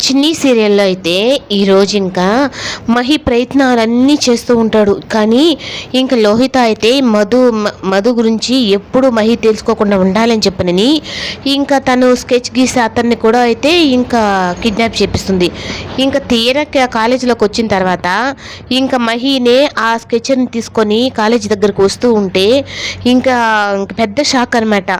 చిన్ని సీరియల్లో అయితే ఈరోజు ఇంకా మహి ప్రయత్నాలన్నీ చేస్తూ ఉంటాడు. కానీ ఇంకా లోహిత అయితే మధు మధు గురించి ఎప్పుడు మహి తెలుసుకోకుండా ఉండాలని చెప్పనని ఇంకా తను స్కెచ్ గీసే అతన్ని కూడా అయితే ఇంకా కిడ్నాప్ చేపిస్తుంది. ఇంకా తీరా కాలేజీలోకి వచ్చిన తర్వాత ఇంకా మహినే ఆ స్కెచ్ని తీసుకొని కాలేజీ దగ్గరకు వస్తూ ఉంటే ఇంకా పెద్ద షాక్ అనమాట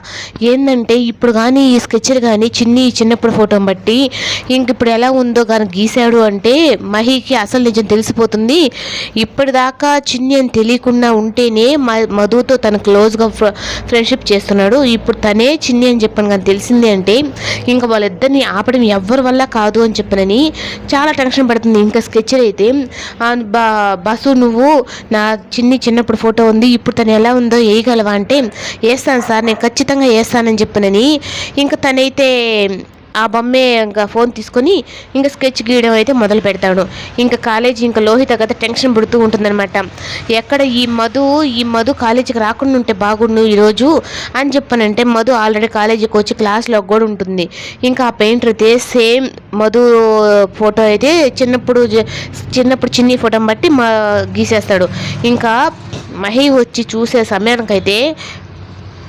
ఏంటంటే ఇప్పుడు కానీ ఈ స్కెచ్లు కానీ చిన్ని చిన్నప్పుడు ఫోటో బట్టి ఇంక ఇప్పుడు ఇప్పుడు ఎలా ఉందో కానీ గీశాడు అంటే మహికి అసలు నిజం తెలిసిపోతుంది. ఇప్పటిదాకా చిన్ని అని తెలియకుండా ఉంటేనే మ- మధుతో తన క్లోజ్గా ఫ్ర ఫ్రెండ్షిప్ చేస్తున్నాడు. ఇప్పుడు తనే చిన్ని అని చెప్పాను కానీ తెలిసింది అంటే ఇంకా వాళ్ళిద్దరిని ఆపడం ఎవ్వరి వల్ల కాదు అని చెప్పనని చాలా టెన్షన్ పడుతుంది. ఇంకా స్కెచ్ అయితే బసు బస్సు నువ్వు నా చిన్ని చిన్నప్పుడు ఫోటో ఉంది ఇప్పుడు తను ఎలా ఉందో వేయగలవా అంటే వేస్తాను సార్ నేను ఖచ్చితంగా వేస్తానని చెప్పనని. ఇంకా తనైతే ఆ బొమ్మే ఇంకా ఫోన్ తీసుకొని ఇంకా స్కెచ్ గీయడం అయితే మొదలు పెడతాడు. ఇంకా కాలేజీ ఇంకా లోహిత గత టెన్షన్ పడుతూ ఉంటుందన్నమాట. ఎక్కడ ఈ మధు ఈ మధు కాలేజీకి రాకుండా ఉంటే బాగుండు ఈరోజు అని చెప్పానంటే మధు ఆల్రెడీ కాలేజీకి వచ్చి క్లాస్లో కూడా ఉంటుంది. ఇంకా ఆ పెయింటర్ అయితే సేమ్ మధు ఫోటో అయితే చిన్నప్పుడు చిన్నప్పుడు చిన్ని ఫోటోని బట్టి మా గీసేస్తాడు. ఇంకా మహి వచ్చి చూసే సమయానికైతే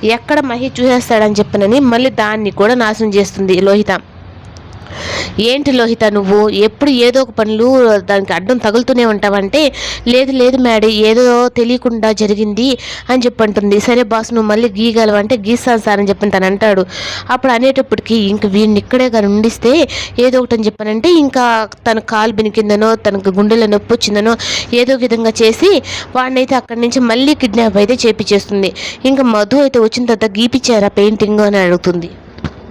ఎక్కడ మహి చూసేస్తాడని చెప్పనని మళ్ళీ దాన్ని కూడా నాశనం చేస్తుంది లోహిత. ఏంటి లోహిత నువ్వు? ఎప్పుడు ఏదో ఒక పనులు దానికి అడ్డం తగులుతూనే ఉంటావంటే లేదు లేదు మేడం ఏదో తెలియకుండా జరిగింది అని చెప్పి అంటుంది సరే బాస్ నువ్వు మళ్ళీ గీయగలవంటే గీస్తాను సార్ అని చెప్పి తను అంటాడు. అప్పుడు అనేటప్పటికి ఇంక వీడిని ఇక్కడే కానీ ఉండిస్తే ఏదో ఒకటి అని చెప్పానంటే ఇంకా తన కాలు బెనికిందనో తనకు గుండెలో నొప్పి వచ్చిందనో ఏదో ఒక విధంగా చేసి వాడినైతే అక్కడి నుంచి మళ్ళీ కిడ్నాప్ అయితే చేపించేస్తుంది ఇంకా మధు అయితే వచ్చిన తర్వాత గీపించారా పెయింటింగ్ అని అడుగుతుంది.